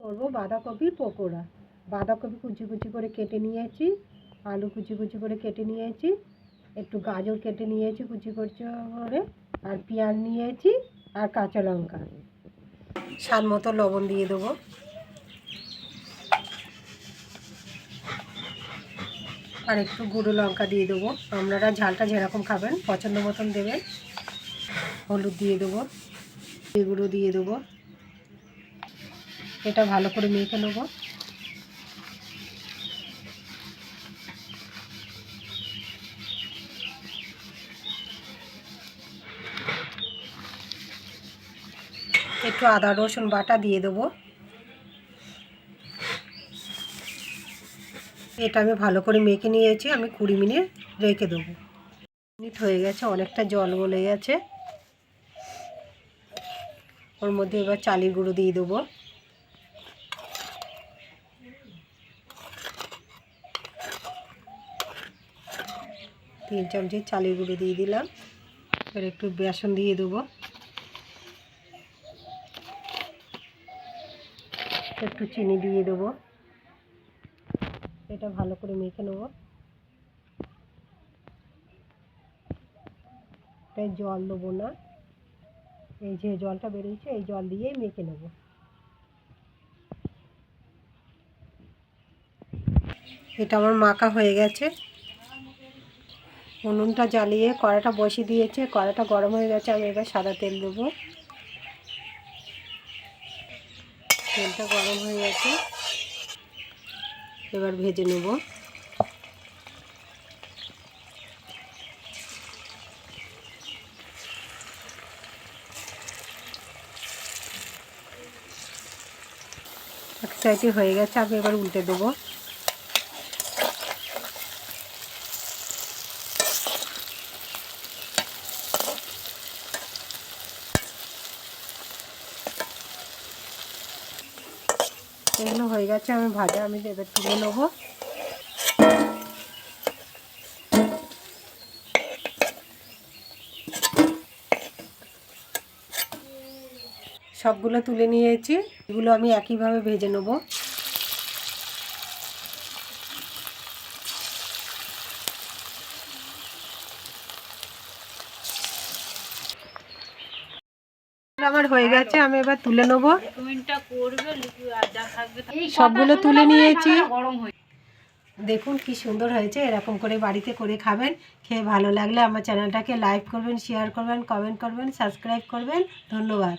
করব বাঁধাকপির পকোড়া। বাঁধাকপি কুচি কুচি করে কেটে নিয়েছি, আলু কুচি কুচি করে কেটে নিয়েছি, একটু গাজর কেটে নিয়েছি কুচি কুচি করে, আর পেঁয়াজ নিয়েছি, আর কাঁচা লঙ্কা। স্বাদ মতো লবণ দিয়ে দেবো। আর একটু গুঁড়ো লঙ্কা দিয়ে দেবো। আপনারা ঝালটা যেরকম খাবেন, পছন্দ মতন দেবেন, হলুদ দিয়ে দেবো, এগুলো দিয়ে দেবো। এটা ভালো করে মেখে নেব। একটু আদা, রসুন বাটা দিয়ে দেবো। এটা আমি ভালো করে মেখে নিয়েছি, আমি কুড়ি মিনিট রেখে দেবো। মিনিট হয়ে গেছে, অনেকটা জল গলে গেছে। ওর মধ্যে এবার চালের গুঁড়ো দিয়ে দেবো। তিন চামচি চালের গুঁড়ো দিয়ে দিলাম। এবার একটু বেসন দিয়ে দেবো। একটু চিনি দিয়ে দেবো। এটা ভালো করে মেখে নেব। তাই জল দেবো না। এই যে জলটা বেরিয়েছে, এই জল দিয়েই মেখে নেব। এটা আমার মাখা হয়ে গেছে। উনুনটা জ্বালিয়ে কড়াটা বসিয়ে দিয়েছে কড়াটা গরম হয়ে গেছে, আমি এবার সাদা তেল দেবো। তেলটা গরম হয়ে গেছে, এবার ভেজে নেব। এক সাইডে হয়ে গেছে, আমি এবার উল্টে দেবো। এগুলো হয়ে গেছে, আমি ভাজা, আমি এবার তুলে নেব। সবগুলো তুলে নিয়েছি, এগুলো আমি একইভাবে ভেজে নেব। আমার হয়ে গেছে, আমি এবার তুলে নেব। সবগুলো তুলে নিয়েছি। দেখুন কি সুন্দর হয়েছে, এরকম করে বাড়িতে করে খাবেন। খেয়ে ভালো লাগলে আমার চ্যানেলটাকে লাইক করবেন, শেয়ার করবেন, কমেন্ট করবেন, সাবস্ক্রাইব করবেন। ধন্যবাদ।